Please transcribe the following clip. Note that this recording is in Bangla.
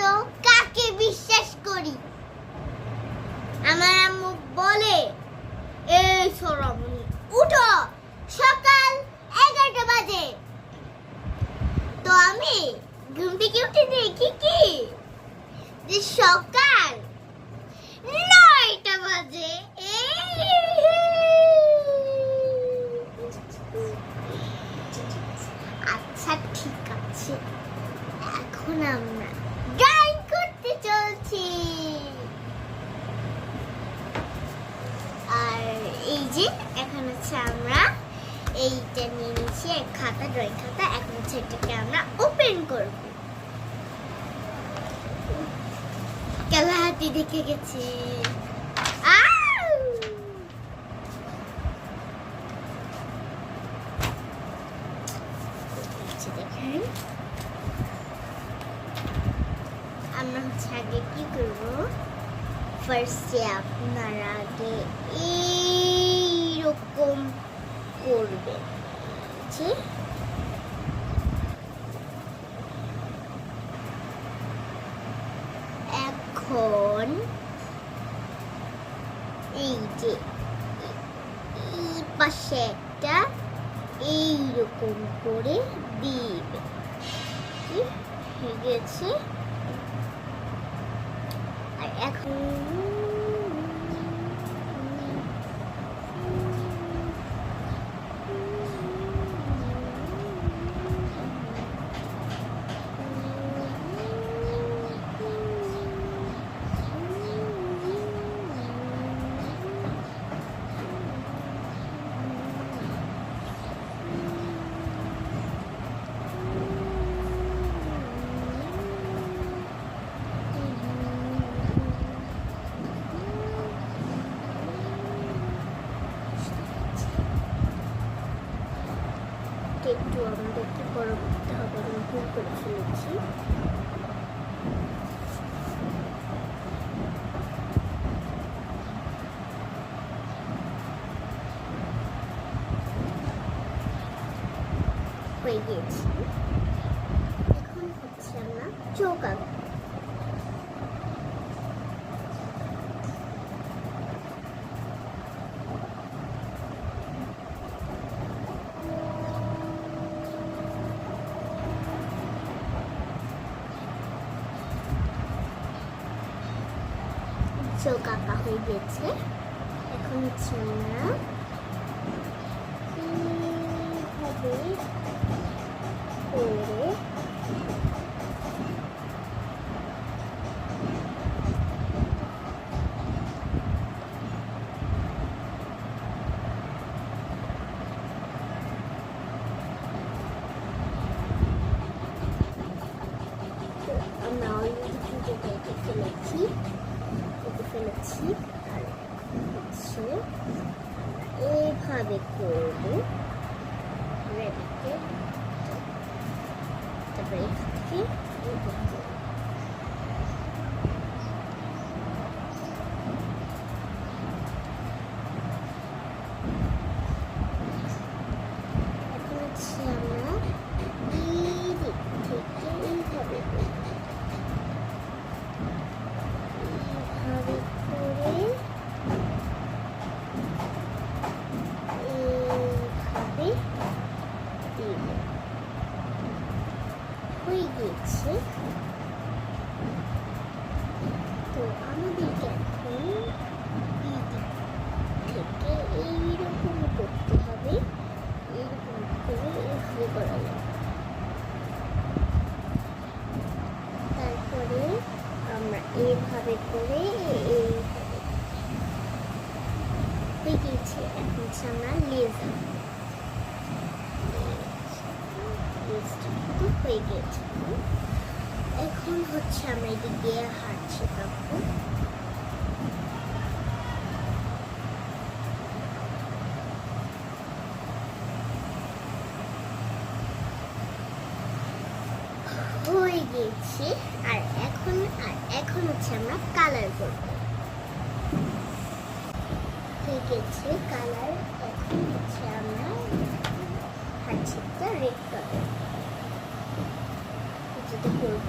তো কাকে বিশ্বাস করি? আমার আম্মু বলে এই সরমনি উঠো, সকাল এগারোটা বাজে। তো আমি ঘুম থেকে উঠে দেখি কি? যে সকাল নয়টা বাজে। আচ্ছা ঠিক আছে। এখন আমরা ড্রয়িং করতে চলছি আর এই যে এখন হচ্ছে আমরা এইটা নিয়ে এক খাতা ড্রয়িং খাতা এখন হচ্ছে এটাকে আমরা ওপেন করব। হাতি দেখে গেছে। দেখেন। আমরা হচ্ছে আগে কি করব? ফার্স্টে আপনারা আগে এইরকম করবেন যে এখন এই যে এই পাশে একটা এইরকম করে দিবে। কি হয়ে গেছে। আর এখন একটু আমাদেরকে বড় করতে হবে আমি ভুল করে ফেলেছি হয়ে গিয়েছি এখন হচ্ছে আমরা চোখ আঁকবো চোখ আঁকা হয়ে গেছে। এখন হচ্ছে আমরা এইভাবে করে আমরা অলরেডি কেটে ফেলেছি হচ্ছে এইভাবে করব। রেডিকে তারপরে এখানে এইভাবে এইরকম করতে হবে এইরকম করে এইভাবে করা যাবে তারপরে আমরা এইভাবে করে এইভাবে হয়ে গিয়েছে এখন হচ্ছে আমরা লেজার হয়ে হচ্ছে আমরা এদিকে হাত শেখাবো হয়ে গিয়েছে, আর এখন আর এখন হচ্ছে আমরা কালার করব। হয়ে গেছে কালার এখন হচ্ছে আমরা হাঁচিটা রেড কালার যেটা করব